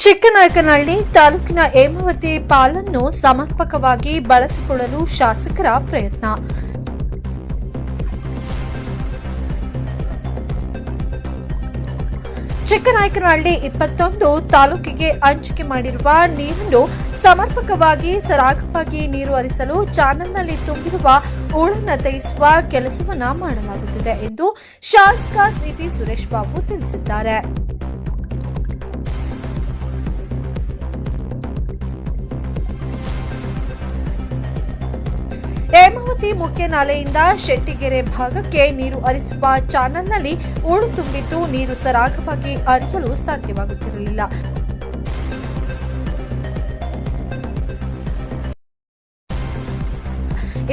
ಚಿಕ್ಕನಾಯಕನಹಳ್ಳಿ ತಾಲೂಕಿನ ಹೇಮಾವತಿ ಪಾಲನ್ನು ಸಮರ್ಪಕವಾಗಿ ಬಳಸಿಕೊಳ್ಳಲು ಶಾಸಕರ ಪ್ರಯತ್ನ. ಚಿಕ್ಕನಾಯಕನಹಳ್ಳಿ ಇಪ್ಪತ್ತೊಂದು ತಾಲೂಕಿಗೆ ಹಂಚಿಕೆ ಮಾಡಿರುವ ನೀರನ್ನು ಸಮರ್ಪಕವಾಗಿ ಸರಾಗವಾಗಿ ನೀರು ಹರಿಸಲು ಚಾನಲ್ನಲ್ಲಿ ತುಂಬಿರುವ ಹೂಳನ್ನು ತೆಗೆಸುವ ಕೆಲಸವನ್ನ ಮಾಡಲಾಗುತ್ತಿದೆ ಎಂದು ಶಾಸಕ ಸಿಪಿ ಸುರೇಶ್ ಬಾಬು ತಿಳಿಸಿದ್ದಾರೆ. ಹೇಮಾವತಿ ಮುಖ್ಯ ನಾಲೆಯಿಂದ ಶೆಟ್ಟಿಗೆರೆ ಭಾಗಕ್ಕೆ ನೀರು ಹರಿಸುವ ಚಾನಲ್ನಲ್ಲಿ ಓಡು ತುಂಬಿದ್ದು ನೀರು ಸರಾಗವಾಗಿ ಹರಿಯಲು ಸಾಧ್ಯವಾಗುತ್ತಿರಲಿಲ್ಲ.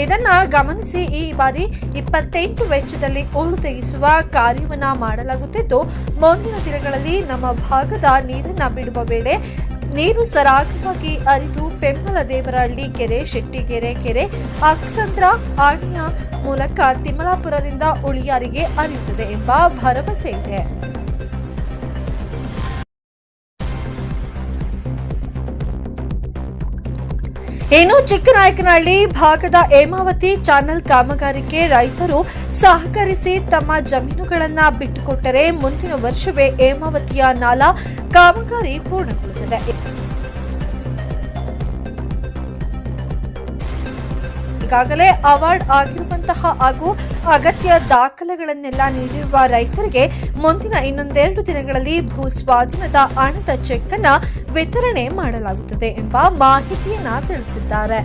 ಇದನ್ನ ಗಮನಿಸಿ ಈ ಬಾರಿ ಇಪ್ಪತ್ತೆಂಟು ವೆಚ್ಚದಲ್ಲಿ ಹೂಳು ತೆಗೆಸುವ ಕಾರ್ಯವನ್ನು ಮಾಡಲಾಗುತ್ತಿದ್ದು, ಮುಂದಿನ ದಿನಗಳಲ್ಲಿ ನಮ್ಮ ಭಾಗದ ನೀರನ್ನ ಬಿಡುವ ವೇಳೆ ನೀರು ಸರಾಗವಾಗಿ ಅರಿದು ಪೆಮ್ಮಲ ದೇವರಹಳ್ಳಿ ಕೆರೆ, ಶೆಟ್ಟಿಗೆರೆ ಕೆರೆ ಅಕ್ಸಂದ್ರ ಆಣಿಯ ಮೂಲಕ ತಿಮ್ಮಲಾಪುರದಿಂದ ಉಳಿಯಾರಿಗೆ ಹರಿಯುತ್ತದೆ ಎಂಬ ಭರವಸೆ ಇದೆ. ಇನ್ನು ಚಿಕ್ಕನಾಯಕನಹಳ್ಳಿ ಭಾಗದ ಹೇಮಾವತಿ ಚಾನಲ್ ಕಾಮಗಾರಿಗೆ ರೈತರು ಸಹಕರಿಸಿ ತಮ್ಮ ಜಮೀನುಗಳನ್ನ ಬಿಟ್ಟುಕೊಟ್ಟರೆ ಮುಂದಿನ ವರ್ಷವೇ ಹೇಮಾವತಿಯ ನಾಲಾ ಕಾಮಗಾರಿ ಪೂರ್ಣಗೊಳ್ಳುತ್ತದೆ ಈಗಾಗಲೇ ಅವಾರ್ಡ್ ಆಗಿರುವಂತಹ ಹಾಗೂ ಅಗತ್ಯ ದಾಖಲೆಗಳನ್ನೆಲ್ಲ ನೀಡಿರುವ ರೈತರಿಗೆ ಮುಂದಿನ ಇನ್ನೊಂದೆರಡು ದಿನಗಳಲ್ಲಿ ಭೂ ಸ್ವಾಧೀನದ ಹಣದ ಚೆಕ್ ಅನ್ನ ವಿತರಣೆ ಮಾಡಲಾಗುತ್ತದೆ ಎಂಬ ಮಾಹಿತಿಯನ್ನ ತಿಳಿಸಿದ್ದಾರೆ.